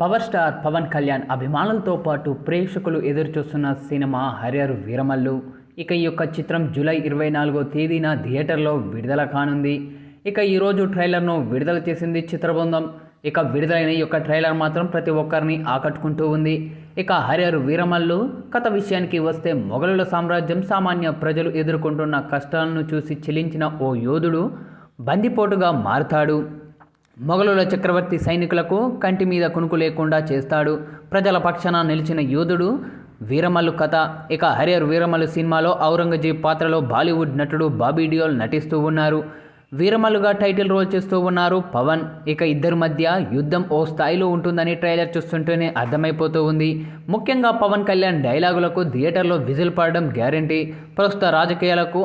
Power star Pawan Kalyan అభిమానులతో పాటు ప్రేక్షకులు ఎదురుచూస్తున్న సినిమా హరియర్ వీరమల్లు. ఇక ఈ యొక్క చిత్రం జూలై ఇరవై నాలుగో తేదీన థియేటర్లో విడుదల కానుంది. ఇక ఈరోజు ట్రైలర్ను విడుదల చేసింది చిత్రబృందం. ఇక విడుదలైన ఈ యొక్క ట్రైలర్ మాత్రం ప్రతి ఒక్కరిని ఆకట్టుకుంటూ ఉంది. ఇక హరియర్ వీరమల్లు కథ విషయానికి వస్తే మొఘలుల సామ్రాజ్యం సామాన్య ప్రజలు ఎదుర్కొంటున్న కష్టాలను చూసి చెలించిన ఓ యోధుడు బందిపోటుగా మారుతాడు. మొఘలుల చక్రవర్తి సైనికులకు కంటి మీద కునుకు లేకుండా చేస్తాడు. ప్రజల పక్షాన నిలిచిన యోధుడు వీరమల్లు కథ. ఇక హరియర్ వీరమల్లు సినిమాలో ఔరంగజేబ్ పాత్రలో బాలీవుడ్ నటుడు బాబీ డియోల్ నటిస్తూ ఉన్నారు. వీరమల్లుగా టైటిల్ రోల్ చేస్తూ ఉన్నారు పవన్. ఇక ఇద్దరి మధ్య యుద్ధం ఓ స్థాయిలో ఉంటుందని ట్రైలర్ చూస్తుంటేనే అర్థమైపోతూ ఉంది. ముఖ్యంగా పవన్ కళ్యాణ్ డైలాగులకు థియేటర్లో విజిల్ పడడం గ్యారంటీ. ప్రస్తుత రాజకీయాలకు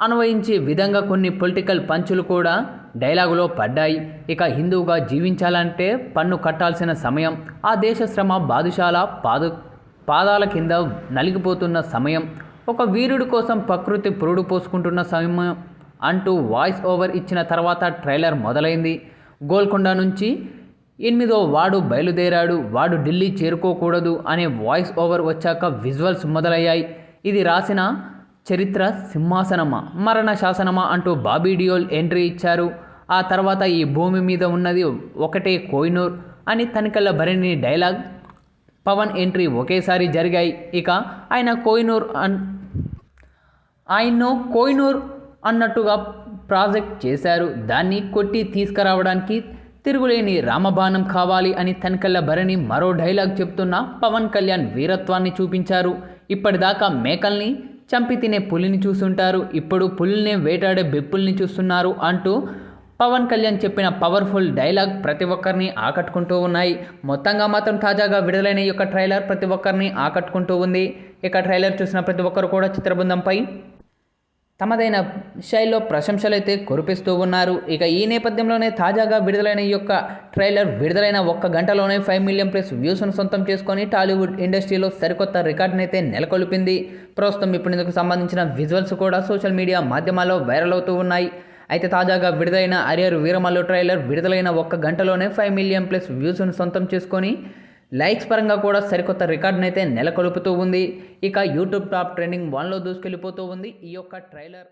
అన్వయించే విధంగా కొన్ని పొలిటికల్ పంచులు కూడా డైలాగులో పడ్డాయి. ఇక హిందువుగా జీవించాలంటే పన్ను కట్టాల్సిన సమయం ఆ దేశ శ్రమ బాదుషాల పాదు పాదాల కింద నలిగిపోతున్న సమయం ఒక వీరుడి కోసం ప్రకృతి పురుడు పోసుకుంటున్న సమయం అంటూ వాయిస్ ఓవర్ ఇచ్చిన తర్వాత ట్రైలర్ మొదలైంది. గోల్కొండ నుంచి ఎనిమిదో వాడు బయలుదేరాడు. వాడు ఢిల్లీ చేరుకోకూడదు అనే వాయిస్ ఓవర్ వచ్చాక విజువల్స్ మొదలయ్యాయి. ఇది రాసిన చరిత్ర సింహాసనమా మరణ శాసనమా అంటూ బాబీ డియోల్ ఎంట్రీ ఇచ్చారు. ఆ తర్వాత ఈ భూమి మీద ఉన్నది ఒకటే కోహినూర్ అని తనికల్ల భరణి డైలాగ్ పవన్ ఎంట్రీ ఒకేసారి జరిగాయి. ఇక ఆయన కోహినూర్ అన్ ఆయన్ను కోహినూర్ అన్నట్టుగా ప్రాజెక్ట్ చేశారు. దాన్ని కొట్టి తీసుకురావడానికి తిరుగులేని రామబాణం కావాలి అని తనకల్ల భరణి మరో డైలాగ్ చెప్తున్న పవన్ కళ్యాణ్ వీరత్వాన్ని చూపించారు. ఇప్పటిదాకా మేకల్ని చంపి తినే పులిని చూస్తుంటారు ఇప్పుడు పులిని వేటాడే బెప్పుల్ని చూస్తున్నారు అంటూ పవన్ కళ్యాణ్ చెప్పిన పవర్ఫుల్ డైలాగ్ ప్రతి ఒక్కరిని ఆకట్టుకుంటూ ఉన్నాయి. మొత్తంగా మాత్రం తాజాగా విడుదలైన ఈ యొక్క ట్రైలర్ ప్రతి ఒక్కరిని ఆకట్టుకుంటూ ఉంది. ఇక ట్రైలర్ చూసిన ప్రతి ఒక్కరు కూడా చిత్రబృందంపై తమదైన శైలిలో ప్రశంసలు అయితే కురిపిస్తూ ఉన్నారు. ఇక ఈ నేపథ్యంలోనే తాజాగా విడుదలైన ఈ యొక్క ట్రైలర్ విడుదలైన ఒక్క గంటలోనే ఫైవ్ మిలియన్ ప్లస్ వ్యూస్ను సొంతం చేసుకొని టాలీవుడ్ ఇండస్ట్రీలో సరికొత్త రికార్డును అయితే నెలకొల్పింది. ప్రస్తుతం ఇప్పుడు ఇందుకు సంబంధించిన విజువల్స్ కూడా సోషల్ మీడియా మాధ్యమాల్లో వైరల్ అవుతూ ఉన్నాయి. అయితే తాజాగా విడుదలైన అరియర్ వీరమల్లు ట్రైలర్ విడుదలైన ఒక్క గంటలోనే ఫైవ్ మిలియన్ ప్లస్ వ్యూస్ను సొంతం చేసుకొని లైక్స్ పరంగా కూడా సరికొత్త రికార్డును అయితే నెలకొల్పుతూ ఉంది. ఇక యూట్యూబ్ టాప్ ట్రెండింగ్ వన్లో దూసుకెళ్ళిపోతూ ఉంది. ఈ యొక్క ట్రైలర్